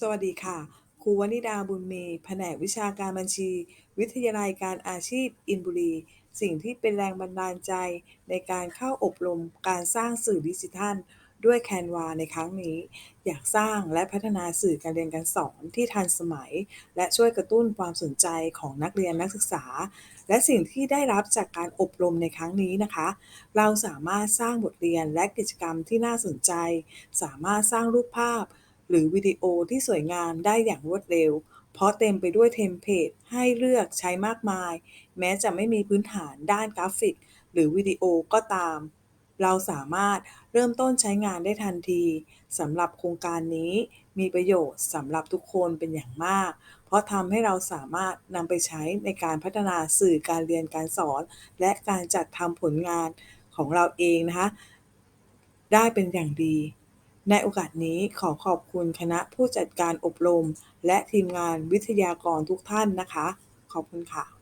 สวัสดีค่ะ ครูวนิดาบุญมีแผนกวิชาการบัญชี วิทยาลัยการอาชีพ อินบุรี สิ่งที่เป็นแรงบันดาลใจในการเข้าอบรมการสร้างสื่อดิจิทัล ด้วยแคนวาในครั้งนี้ อยากสร้างและพัฒนาสื่อการเรียนการสอนที่ทันสมัย และช่วยกระตุ้นความสนใจของนักเรียนนักศึกษา และสิ่งที่ได้รับจากการอบรมในครั้งนี้นะคะ เราสามารถสร้างบทเรียนและกิจกรรมที่น่าสนใจ สามารถสร้างรูปภาพ หรือวิดีโอที่สวยงามได้อย่างรวดเร็ว เพราะเต็มไปด้วยเทมเพลตให้เลือกใช้มากมาย แม้จะไม่มีพื้นฐานด้านกราฟิก หรือวิดีโอก็ตาม เราสามารถเริ่มต้นใช้งานได้ทันทีสำหรับโครงการนี้มีประโยชน์สำหรับทุกคนเป็นอย่างมาก เพราะทำให้เราสามารถนำไปใช้ในการพัฒนาสื่อการเรียนการสอน และการจัดทำผลงานของเราเองนะคะ ได้เป็นอย่างดี ในโอกาสนี้ขอขอบคุณคณะผู้จัดการอบรม และทีมงานวิทยากรทุกท่านนะคะ ขอบคุณค่ะ